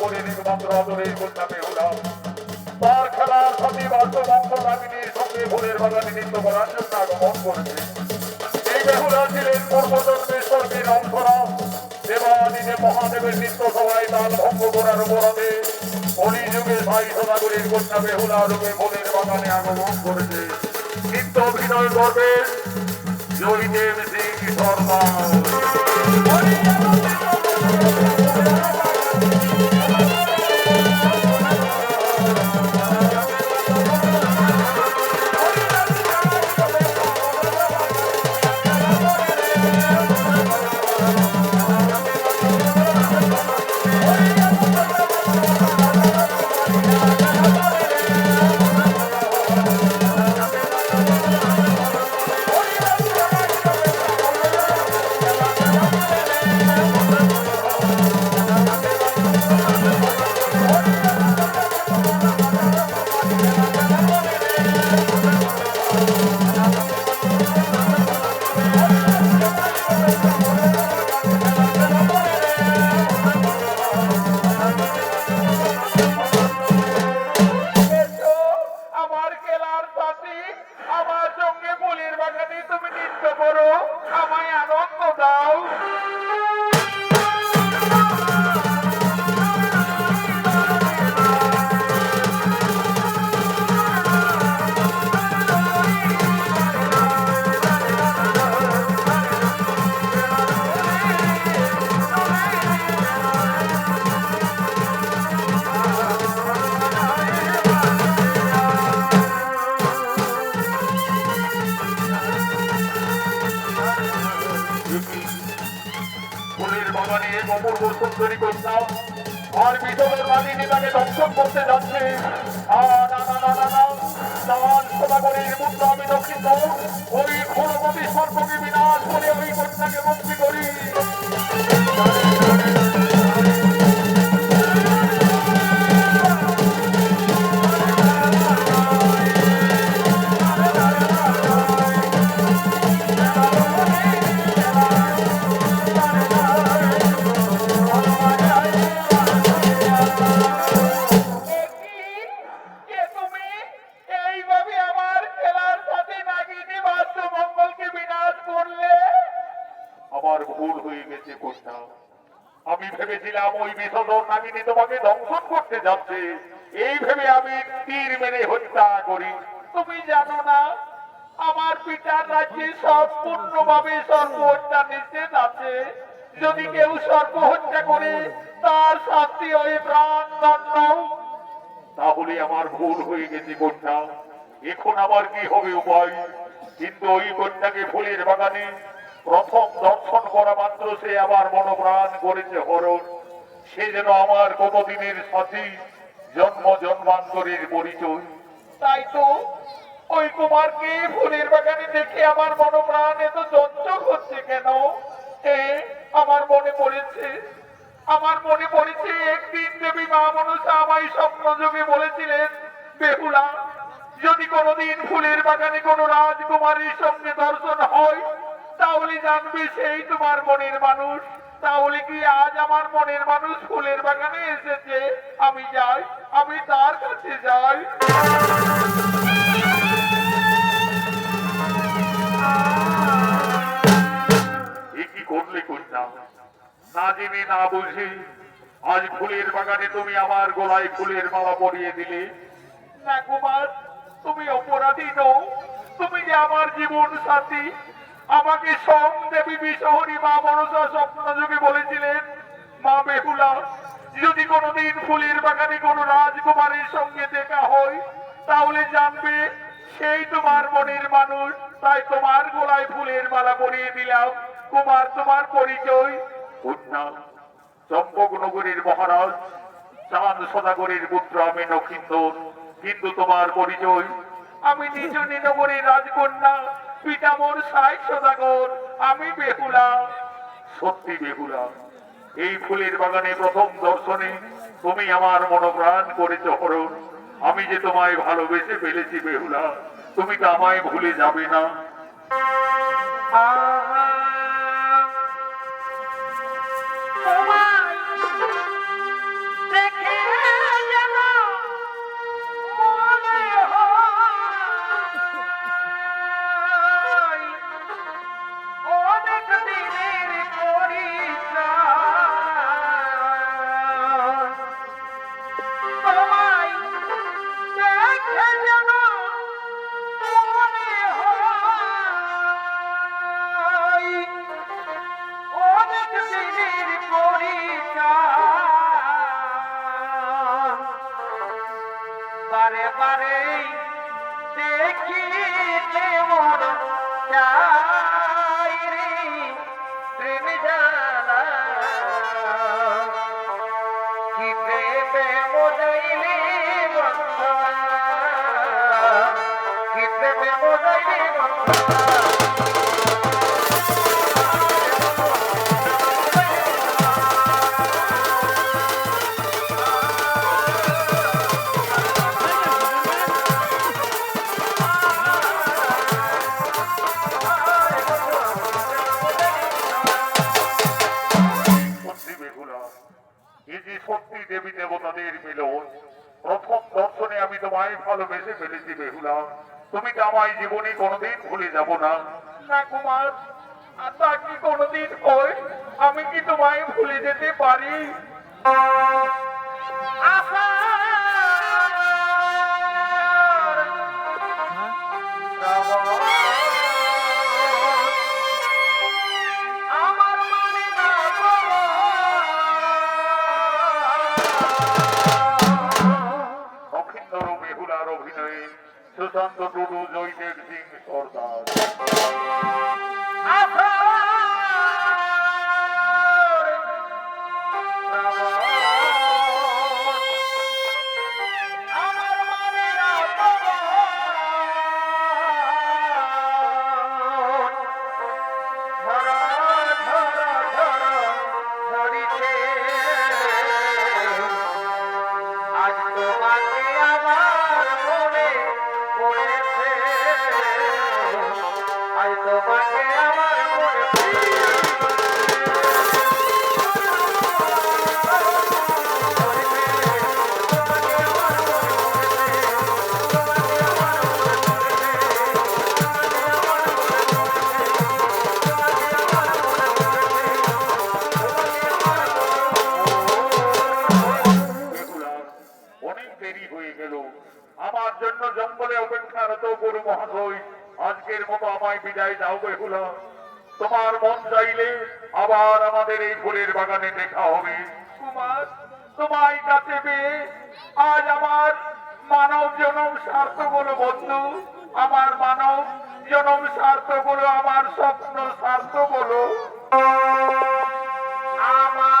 করে তার খেলার সাথে সঙ্গে ফুলের বাগানে নৃত্য করার আগমন করেছে। এই বেহুলা ছিলেন পূর্বজন্মের স্বর্গের অংশরাম দেবাদিনে মহাদেবের নিত্য সভায় তাল ভঙ্গ করার অপরাধে কলি যুগে ভাই সদাগরের কন্যা বেহুলা রূপে ফুলের বাগানে আগমন করেছে। নিত্য অভিনয় করবেন জয়দেব সিং শর্মা ফুলের বাগানে এক অপূর্ব সুন্দরী কন্যা আর বিধবের রাগিনী তাকে দর্শন করতে যাচ্ছে। আর না না না না তার সদাগরের মুদ্রা আমি দক্ষিণ ওই ঘোরপতি সর্বকে বিনাশ করে মুক্তি করি। ওই তোমাকে দংশন করতে যাচ্ছে। এই ভেবে আমি তীর মেরে হত্যা করি। তুমি জানো না, আমার পিতার রাজ্যে সর্প হত্যা নিষেধ আছে। যদি কেউ সর্প হত্যা করে, তার শাস্তি প্রাণ তাহলে আমার ভুল হয়ে গেছে, কন্যা। এখন আমার কি হবে উপায়? কিন্তু ওই কন্যাকে ফুলের বাগানে প্রথম দর্শন করা মাত্র সে আমার মনোপ্রাণ করেছে, হরণ। সে যেন আমার কতদিনের সাথী জন্ম জন্মান্তরের পরিচয়। তাই তো ওই কুমারকে ফুলের বাগানে দেখে আমার মনোপ্রাণ এত চঞ্চল হচ্ছে কেন? আমার মনে পড়েছে, আমার মনে পড়েছে, একদিন দেবী মা মনসা আমায় স্বপ্নযোগে বলেছিলেন, বেহুলা, যদি কোনোদিন ফুলের বাগানে কোনো রাজকুমারীর সঙ্গে দর্শন হয়, তাহলে জানবে সেই তোমার মনের মানুষ। তাহলে কি আজ আমার মনের মানুষ ফুলের বাগানে এসেছে? আমি যাই আমি তার কাছে যাই। কি করলে কন্যা? না জেনে না বুঝে আজ ফুলের বাগানে তুমি আমার গলায় ফুলের মালা পরিয়ে দিলে। না কুমার তুমি অপরাধী নও। তুমি যে আমার জীবন সাথী আমাকে সং দেবী বিশহরী মা মনসা স্বপ্ন যোগে বলেছিলেন, মা বেহুলা, যদি কোনোদিন ফুলের বাগানে কোনো রাজকুমারের সঙ্গে দেখা হয়, তাহলে জানবে সেই তোমার মনের মানুষ। তাই তোমার গোলায় ফুলের মালা পরিয়ে দিলাম। কুমার, তোমার পরিচয় কন্যা চম্পক নগরীর মহারাজ, চাঁদ সদাগরের পুত্র আমি নক্ষিন্দর কিন্তু তোমার পরিচয়। আমি নিজ নগরীর রাজকন্যা। পিতামর সাই সদাগর, আমি বেহুলা। সত্যি বেহুলা, এই ফুলের বাগানে প্রথম দর্শনে তুমি আমার মনোপ্রাণ করেছ হরণ। আমি যে তোমায় ভালোবেসে ফেলেছি বেহুলা, তুমি তো আমায় ভুলে যাবে না। তোমায় তারে দেখিতে মন চাই রে প্রেম জালা কি প্রেমে মজাইলে বন্ধা। কি প্রেমে মজাইলে বন্ধা। বেহুলা তুমি তো আমায় জীবনে কোনোদিন ভুলে যাব না। কুমার তা কি কোনোদিন হয়? আমি কি তোমায় ভুলে যেতে পারি? আমার আমার জন্য জঙ্গলে অপেক্ষারত গুরু মহাশয়। আজকের মতো আমায় বিদায় দাও বেহুলা। তোমার মন চাইলে আবার আমাদের এই ফুলের বাগানে দেখা হবে। কুমার তোমার কাছে পেয়ে আজ আমার মানব জনম স্বার্থ বলো বন্ধু। আমার মানব জনম স্বার্থ বলো আমার স্বপ্ন স্বার্থ বলো আমার